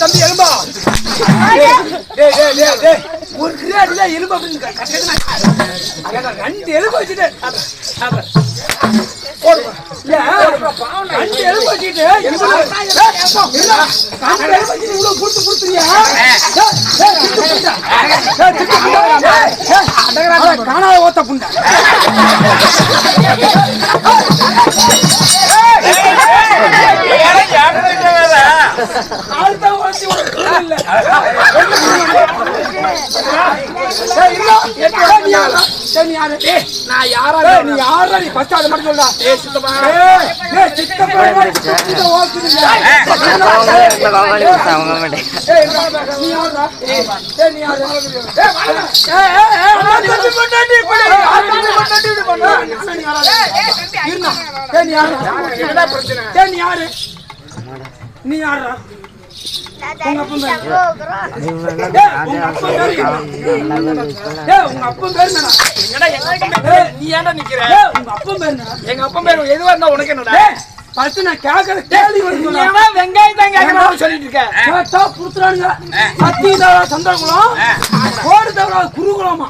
தம்பி எலும்பா. ஒரு டேய் டேய் ஒரு எலும்பு அப்படின்னு ரெண்டு எலும்பு வச்சுட்டு அப்ப, ரெண்டு எலும்பு வச்சுட்டு இவ்வளவு புடிச்சு புடிச்சுறியா? காணாத ஓத்த தான் வச்சு ஒரு புண்டை இல்ல. ஏய், இல்ல. ஏய், நீ யாரா? ஏய், நீ யாரு? ஏய், நான் யாரா? நீ யாரா? நீ first அதை மட்டும் சொல்லுடா. ஏய், சித்தப்பா. ஏய், சித்தப்பா, நீ யாரா? ஏய், நீ யாரு? நான் தம்பி பொண்டாட்டி, பொண்டாட்டி, பண்றா. அண்ணா, நீ யாரா? ஏய், நீ யாரு? ஏய், நீ யாரு? நீ யாரா? நீ ஏன்டா நிக்கிற அப்பன்? எங்க அப்பா பேர் எதுவா இருந்தா உனக்கு என்னடா? First நான் கேட்கற கேள்வி. எவன் வெங்காயம் தான் சொல்லிட்டு இருக்க கேட்டா புடுத்துறானுங்க. சத்தி தவிர சந்திரகுலம், கோடு தவிர குருகுலமா.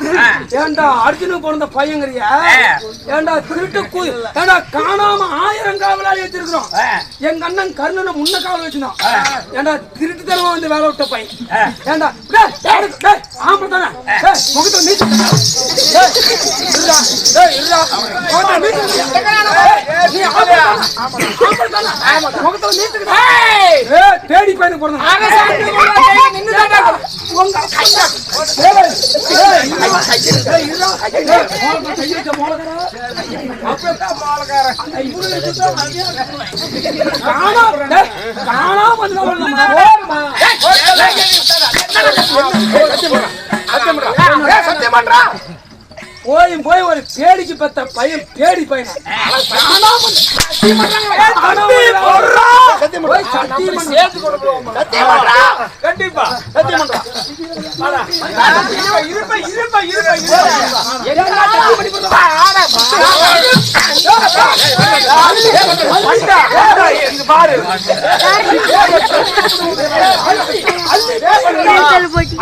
ஏன்டா அர்ஜுனுக்கு பிறந்த பையங்கறியா? ஏன்டா திருட்டு கு- ஏன்டா காணாம ஆயிரம் காவலாளி வச்சிருக்கிறோம். எங்க அண்ணன் கர்ணனை முன்ன காவல் வச்சிருந்தான். ஏன்டா திருட்டுத்தனமா வந்து வேலை விட்ட பையன். ஏன்டா, டேய், யாரு- டேய், ஆம்பளை தானே? மீசை. டேய், இருடா, டேய், இருடா. நீ ஆம்பளை? முகத்துல தேடி பையனுக்கு பிறந்தான். சத்தியம் பண்றா போய் போய் ஒரு பேடிக்கு பெத்த பையன் பேடி பையன் கண்டிப்பா சத்தியம் பண்றா. வாடா. இருப்பா, இருப்பா, இருப்பா, பாரு.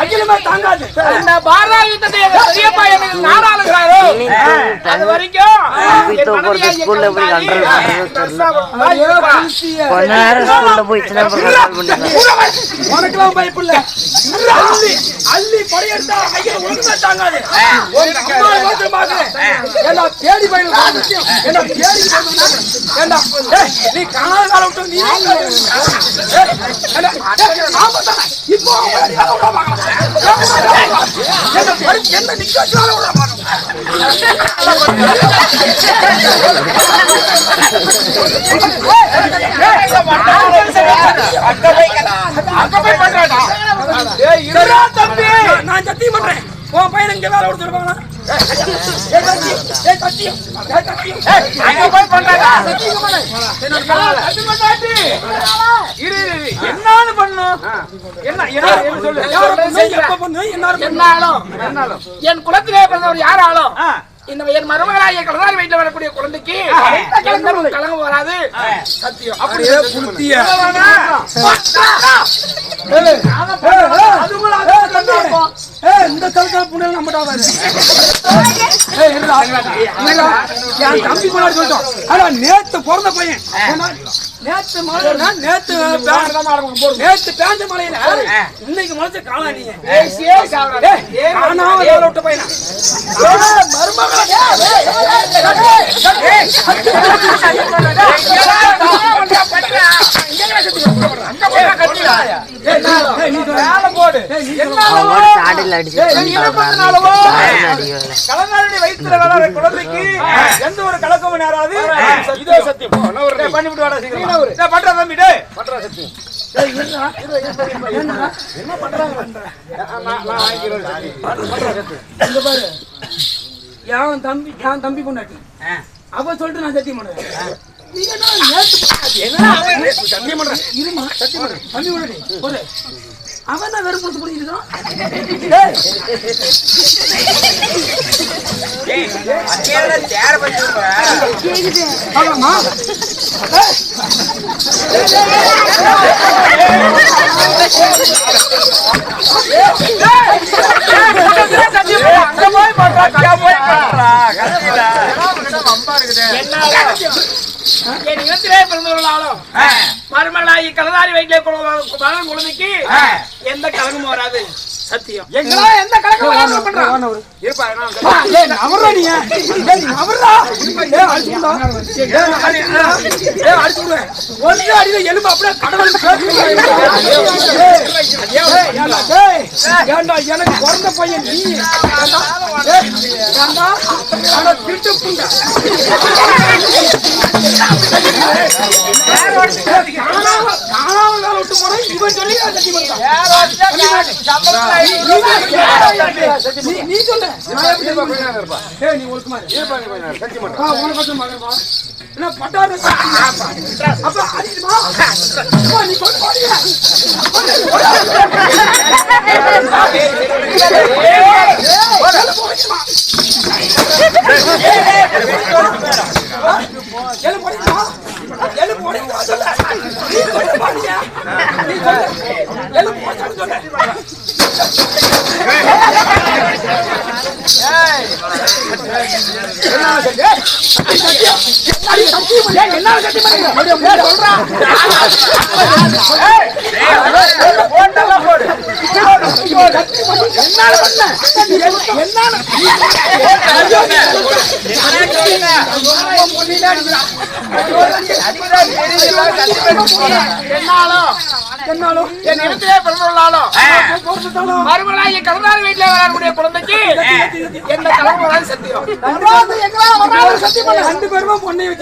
அகிலமே தாங்காது. பாரா யுத்தத்தை நாடாளுகிறாரோ அது வரைக்கும் ஸ்கூல்ல போய் கண்ட்ரோல். கொஞ்ச நேரம் ஸ்கூல்ல போய் சின்ன உனக்கெல்லாம் பயப்பில்ல. அள்ளி, அள்ளி படையெடுத்தா ஐயா ஒழுங்கா தாங்காது. ஏண்டா, தேடி விஷயம். ஏண்டா, தேடி. ஏண்டா, நீ காணாத காலம் விட்டு நீ. இப்போ என்ன நிக்க வச்சாலும் விட. அங்க போய் பண்றாடா ஏய், இருடா தம்பி. நான் நான் சத்தியம் பண்றேன். உன் பையனை இங்க வேலை இரு. என்னான்னு பண்ணும்? என்ன என்ன என் குலத்திலே பிறந்தவர் யாராலும். இந்த என் மருமகளாகிய கடலாரி வீட்டில் வரக்கூடிய குழந்தைக்கு கலங்கம் வராது. சத்தியம். அப்படியே புளுத்திய. ஏய், ஏய், இந்த தலத்துல புண்ணு நம்மட்ட வராது. ஏய், இருடா. இருடா. என் தம்பி முன்னாடி சொல்லிட்டோம். ஆனா, நேத்து பிறந்த பையன் நேத்து மழைனா, நேத்து நேத்து பேஞ்ச மழையில இன்னைக்கு முளைச்ச வேலை விட்ட பையனா ஏய், மருமகளே. ஏய், சாடியில் அடிச்சு வளர குழந்தைக்கு. எந்த ஒரு கலக்கமும் நேராது. இதோ சத்தியம். பண்ணிவிட்டு வாடா சீக்கிரம். பண்றா தம்பி பண்ற? என்ன? பண்றாங்க? நான் வாங்கிக்கிறேன் என் தம்பி என் தம்பி பொண்டாட்டி. அவ சொல்லிட்டு நான் சத்தியம் நீங்க என்ன சத்தியம் பண்றேன் இருமா சத்தியம் பண்றேன் தம்பி பொண்டாட்டி அவன் தான் வெறும் கொடுத்து புரிஞ்சுக்கிறான் ஆமாமா அங்க என் இனத்திலே பிறந்தவர்களாலும் மறுமலாகி கலதாரி வயிற்றிலே வளரும் குழந்தைக்கு எந்த கலகமும் வராது. சத்தியம் எங்களா எந்த கலகமும் வராம பண்றான் இருப்பா ஏய், நவர்றா நீ. நவர்றா. அடியில எலும்பு அப்படியே ஏண்டா, எனக்கு பிறந்த பையன் நீ ஏண்டா, ஏய், ஏண்டா, அட திருட்டு புண்டை. இவன் சொல்லி நான் சத்தியம் பண்ணிட்டான். நீ- சொல்லு. நீ ஒழுக்கமா இரு. ஆ, உனக்கு மட்டும் மகன்மா. என்ன பட்டாரு? அப்ப அடிக்குமா? நீ கொண்டு போறியா? எழு போடுமா? எழு போடுமா? சொல்லு. நீ என்ன என்னாலும் என்னாலும் என் கலதாரி வயிற்றிலே வரக்கூடிய குழந்தைக்கு வராது சத்தியம் சத்தியம். ரெண்டு பேருமே பொண்ணை டேய்,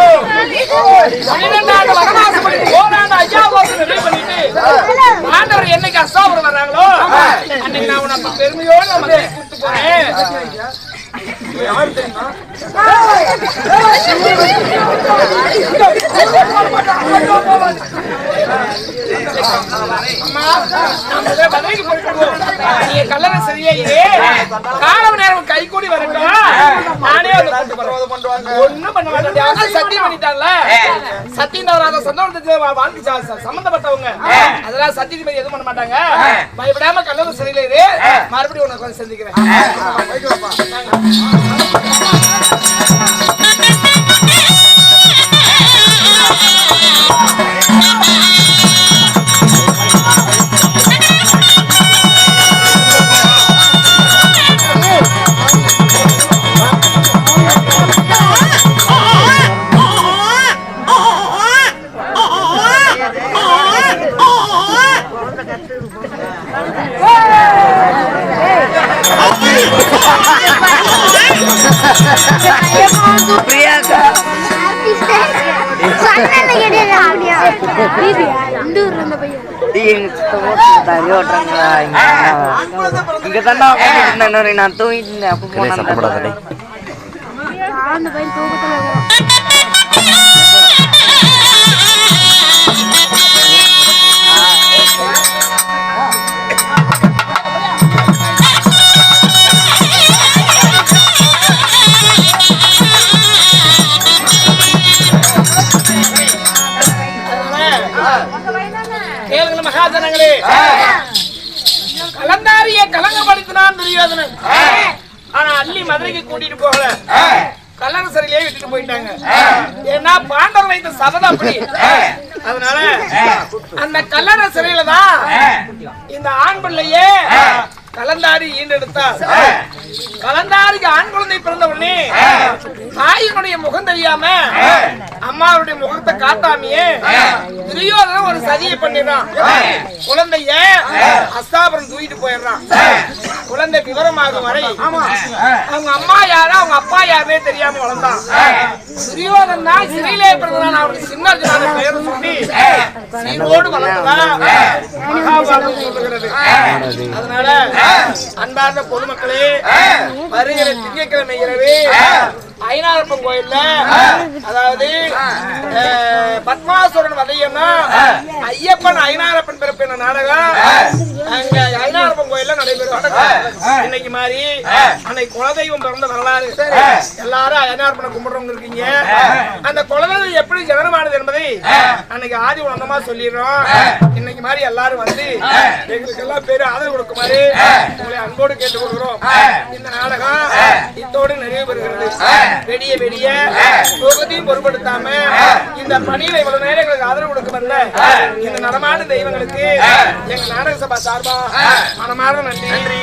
ஆண்டவர் என்னைக்கு அஸ்தாபுரம் வர்றாங்களோ அன்னைக்கு நான் உனக்கு பெருமையோடு நம்ம கூப்பிட்டு போறேன் யாரு தெரியுமா? அம்மா நான் முதல்ல மதுரைக்கு போயிட்டு நீ கல்லறை சரியே இரு காலம் நேரம் கை கூடி வரட்டும் நானே வந்து ஒண்ணும் பண்ண மாட்டேன் சத்தியம் பண்ணிட்டாங்கல்ல சத்தியம் தவறாத சந்தோஷத்தை வாழ்க்கை சம்பந்தப்பட்டவங்க அதெல்லாம் சத்தியத்தை பத்தி எதுவும் பண்ண மாட்டாங்க பயப்படாம கல்லறை சரியில்லை மறுபடியும் உனக்கு வந்து சந்திக்கிறேன் இங்க தாண்டா இன்னொரு நான் தூங்கிட்டு இருந்தேன். அப்போ போனா கேளுங்கள் மகாஜனங்களே. கலந்தாரிய கலங்கப்படுத்தினான் துரியோதனன். ஆனா அள்ளி மதுரைக்கு கூட்டிட்டு போகல. கல்லறை சிறையிலே விட்டுட்டு போயிட்டாங்க. ஏன்னா பாண்டவர் வைத்த சபதம் அப்படி. அதனால அந்த கல்லறை சிறையில தான் இந்த ஆண் பிள்ளையே கலந்தாரி ஈண்டெடுத்தார் கலந்தாரிக்கு ஆண் குழந்தை பிறந்த உடனே தாயினுடைய முகம் தெரியாம அம்மாவுடைய முகத்தை காட்டாமையே துரியோதனன் ஒரு சதியை பண்ணிடுறான். குழந்தைய அஸ்தாபுரம் தூக்கிட்டு போயிடுறான். குழந்தை விவரமாகும் வரை அவங்க அம்மா யாரு அவங்க அப்பா யாருன்னே தெரியாம வளர்ந்தான். துரியோதன் தான் சிறையிலே பிறந்தான் அவனுக்கு சின்ன பெயர் சொல்லி சீரோடு வளர்ந்ததா மகாபாரதம் சொல்லுகிறது. அதனால அன்பார்ந்த பொதுமக்களே வருகிற திங்கட்கிழமை இரவு ஐநாரப்பன் கோயில்ல அதாவது பத்மாசுரன் வதையன்னா ஐயப்பன் ஐநாரப்பன் பிறப்பு என்ற நாடகம்? அங்க ஐநாரப்பன் கோயில்ல நடைபெறும். இன்னைக்கு மாதிரி அன்னைக்கு குலதெய்வம் பிறந்த வரலாறு. எல்லாரும் ஐநாரப்பனை கும்பிடுறவங்க இருக்கீங்க. அந்த குலதெய்வம் எப்படி ஜனனமானது என்பதை அன்னைக்கு ஆதி உலகமா சொல்லிடுறோம். இன்னைக்கு மாதிரி எல்லாரும் வந்து எங்களுக்கு எல்லாம் பேரு ஆதரவு கொடுக்குமாறு உங்களை அன்போடு கேட்டுக் கொள்கிறோம் இந்த நாடகம் இத்தோடு நிறைவு பெறுகிறது. வெடிய வெடிய தொகுதியும் பொருட்படுத்தாம இந்த பணியில இவ்வளவு நேரம் எங்களுக்கு ஆதரவு கொடுக்குமல்ல இந்த நடமாடு தெய்வங்களுக்கு எங்க நாடக சபா சார்பா மனமார்ந்த நன்றி.